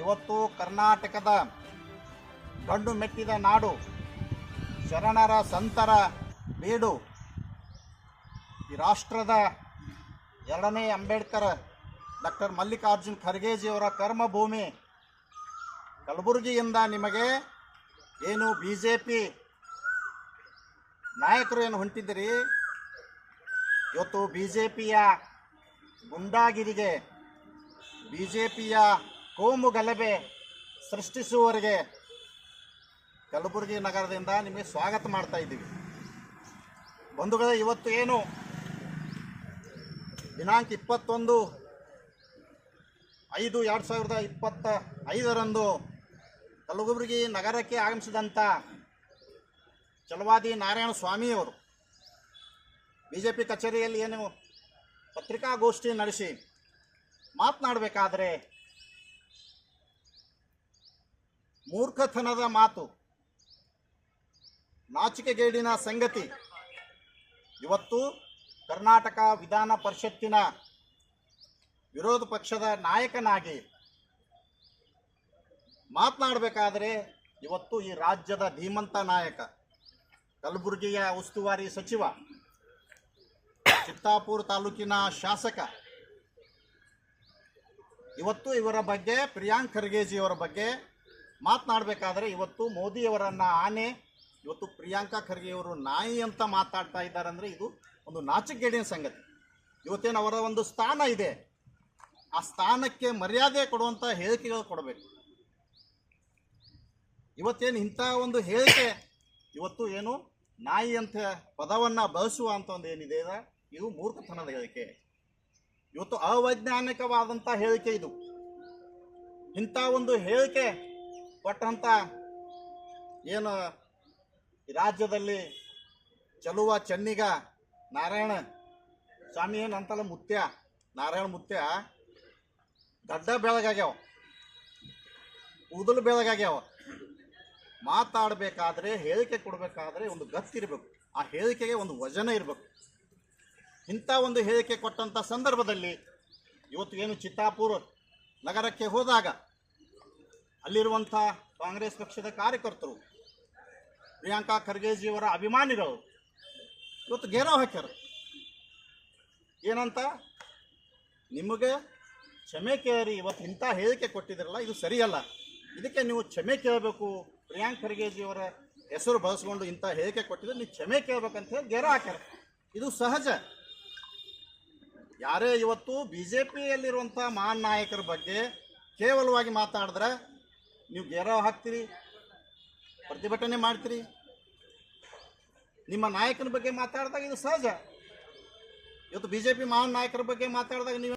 ಇವತ್ತು ಕರ್ನಾಟಕದ ಗಂಡು ಮೆಟ್ಟಿದ ನಾಡು, ಶರಣರ ಸಂತರ ಬೀಡು. ಈ ರಾಷ್ಟ್ರದ ಎರಡನೇ ಅಂಬೇಡ್ಕರ್ ಡಾಕ್ಟರ್ ಮಲ್ಲಿಕಾರ್ಜುನ್ ಖರ್ಗೆಜಿಯವರ ಕರ್ಮಭೂಮಿ ಕಲಬುರಗಿಯಿಂದ ನಿಮಗೆ ಏನು ಬಿ ಜೆ ಪಿ ನಾಯಕರು ಏನು ಹೊಂಟಿದ್ದೀರಿ? ಇವತ್ತು ಬಿ ಜೆ ಪಿಯ ಗುಂಡಾಗಿರಿಗೆ ಬಿ ಜೆ ಪಿಯ ಕೋಮು ಗಲಭೆ ಸೃಷ್ಟಿಸುವವರಿಗೆ ಕಲಬುರಗಿ ನಗರದಿಂದ ನಿಮಗೆ ಸ್ವಾಗತ ಮಾಡ್ತಾ ಇದ್ದೀವಿ. ಬಂಧುಗಳೇ, ಇವತ್ತು ಏನು? ದಿನಾಂಕ ಇಪ್ಪತ್ತೊಂದು ಐದು ಎರಡು ಸಾವಿರದ ಇಪ್ಪತ್ತ ಐದರಂದು ಕಲಬುರಗಿ ನಗರಕ್ಕೆ ಆಗಮಿಸಿದಂಥ ಚಲವಾದಿ ನಾರಾಯಣ ಸ್ವಾಮಿಯವರು ಬಿ ಜೆ ಪಿ ಕಚೇರಿಯಲ್ಲಿ ಏನು ಪತ್ರಿಕಾಗೋಷ್ಠಿ ನಡೆಸಿ ಮಾತನಾಡಬೇಕಾದ್ರೆ ಮೂರ್ಖತನದ ಮಾತು. ನಾಚಿಕೆಗೇಡಿನ ಸಂಗತಿ. ಇವತ್ತು ಕರ್ನಾಟಕ ವಿಧಾನ ಪರಿಷತ್ತಿನ ವಿರೋಧ ಪಕ್ಷದ ನಾಯಕನಾಗಿ ಮಾತನಾಡಬೇಕಾದರೆ ಇವತ್ತು ಈ ರಾಜ್ಯದ ಧೀಮಂತ ನಾಯಕ, ಕಲಬುರಗಿಯ ಉಸ್ತುವಾರಿ ಸಚಿವ, ಚಿತ್ತಾಪುರ ತಾಲೂಕಿನ ಶಾಸಕ, ಇವತ್ತು ಇವರ ಬಗ್ಗೆ ಪ್ರಿಯಾಂಕ್ ಖರ್ಗೆಜಿಯವರ ಬಗ್ಗೆ ಮಾತನಾಡಬೇಕಾದ್ರೆ ಇವತ್ತು ಮೋದಿಯವರನ್ನ ಆನೆ, ಇವತ್ತು ಪ್ರಿಯಾಂಕಾ ಖರ್ಗೆಯವರು ನಾಯಿ ಅಂತ ಮಾತಾಡ್ತಾ ಇದ್ದಾರೆ ಅಂದರೆ ಇದು ಒಂದು ನಾಚಿಕೆಗೇಡಿನ ಸಂಗತಿ. ಇವತ್ತೇನು ಅವರ ಒಂದು ಸ್ಥಾನ ಇದೆ. ಆ ಸ್ಥಾನಕ್ಕೆ ಮರ್ಯಾದೆ ಕೊಡುವಂಥ ಹೇಳಿಕೆಗಳು ಕೊಡಬೇಕು. ಇವತ್ತೇನು ಇಂಥ ಒಂದು ಹೇಳಿಕೆ, ಇವತ್ತು ಏನು ನಾಯಿ ಅಂತ ಪದವನ್ನು ಬಳಸುವ ಅಂತ ಒಂದು ಏನಿದೆ ಇದು ಮೂರ್ಖತನದ ಹೇಳಿಕೆ. ಇವತ್ತು ಅವೈಜ್ಞಾನಿಕವಾದಂಥ ಹೇಳಿಕೆ ಇದು. ಇಂಥ ಒಂದು ಹೇಳಿಕೆ ಕೊಟ್ಟಂಥ ಏನು ರಾಜ್ಯದಲ್ಲಿ ಚಲುವ ಚೆನ್ನಿಗ ನಾರಾಯಣ ಸ್ವಾಮಿ ಏನು ಅಂತಲ್ಲ ಮುತ್ಯ, ನಾರಾಯಣ ಮುತ್ಯ ದಡ್ಡ ಬೆಳಗಾಗ್ಯಾವ, ಕೂದಲು ಬೆಳಗಾಗ್ಯಾವ. ಮಾತಾಡಬೇಕಾದ್ರೆ, ಹೇಳಿಕೆ ಕೊಡಬೇಕಾದ್ರೆ ಒಂದು ಗತ್ತಿರಬೇಕು ಆ ಹೇಳಿಕೆಗೆ ಒಂದು ವಜನ ಇರಬೇಕು. ಇಂಥ ಒಂದು ಹೇಳಿಕೆ ಕೊಟ್ಟಂಥ ಸಂದರ್ಭದಲ್ಲಿ ಇವತ್ತು ಏನು ಚಿತ್ತಾಪುರ ನಗರಕ್ಕೆ ಹೋದಾಗ ಅಲ್ಲಿರುವಂಥ ಕಾಂಗ್ರೆಸ್ ಪಕ್ಷದ ಕಾರ್ಯಕರ್ತರು, ಪ್ರಿಯಾಂಕಾ ಖರ್ಗೆಜಿಯವರ ಅಭಿಮಾನಿಗಳು, ಇವತ್ತು ಗೇರೋ ಹಾಕ್ಯಾರ. ಏನಂತ? ನಿಮಗೆ ಕ್ಷಮೆ ಕೇಳಿ ಇವತ್ತು ಇಂಥ ಹೇಳಿಕೆ ಕೊಟ್ಟಿದ್ರಲ್ಲ ಇದು ಸರಿಯಲ್ಲ. ಇದಕ್ಕೆ ನೀವು ಕ್ಷಮೆ ಕೇಳಬೇಕು. ಪ್ರಿಯಾಂಕ್ ಖರ್ಗೆಜಿಯವರ ಹೆಸರು ಬಳಸ್ಕೊಂಡು ಇಂಥ ಹೇಳಿಕೆ ಕೊಟ್ಟಿದ್ರೆ ನೀವು ಕ್ಷಮೆ ಕೇಳ್ಬೇಕಂತ ಹೇಳಿ ಗೆರ ಹಾಕ್ಯಾರ. ಇದು ಸಹಜ. ಯಾರೇ ಇವತ್ತು ಬಿ ಜೆ ಪಿಯಲ್ಲಿರುವಂಥ ಮಹಾನ್ ನಾಯಕರ ಬಗ್ಗೆ ಕೇವಲವಾಗಿ ಮಾತಾಡಿದ್ರೆ ನೀವು ಗೆರ ಹಾಕ್ತೀರಿ, ಪ್ರತಿಭಟನೆ ಮಾಡ್ತೀರಿ. ನಿಮ್ಮ ನಾಯಕನ ಬಗ್ಗೆ ಮಾತಾಡಿದಾಗ ಇದು ಸಹಜ. ಇವತ್ತು ಬಿ ಜೆ ಮಹಾನ್ ನಾಯಕರ ಬಗ್ಗೆ ಮಾತಾಡಿದಾಗ ನೀವು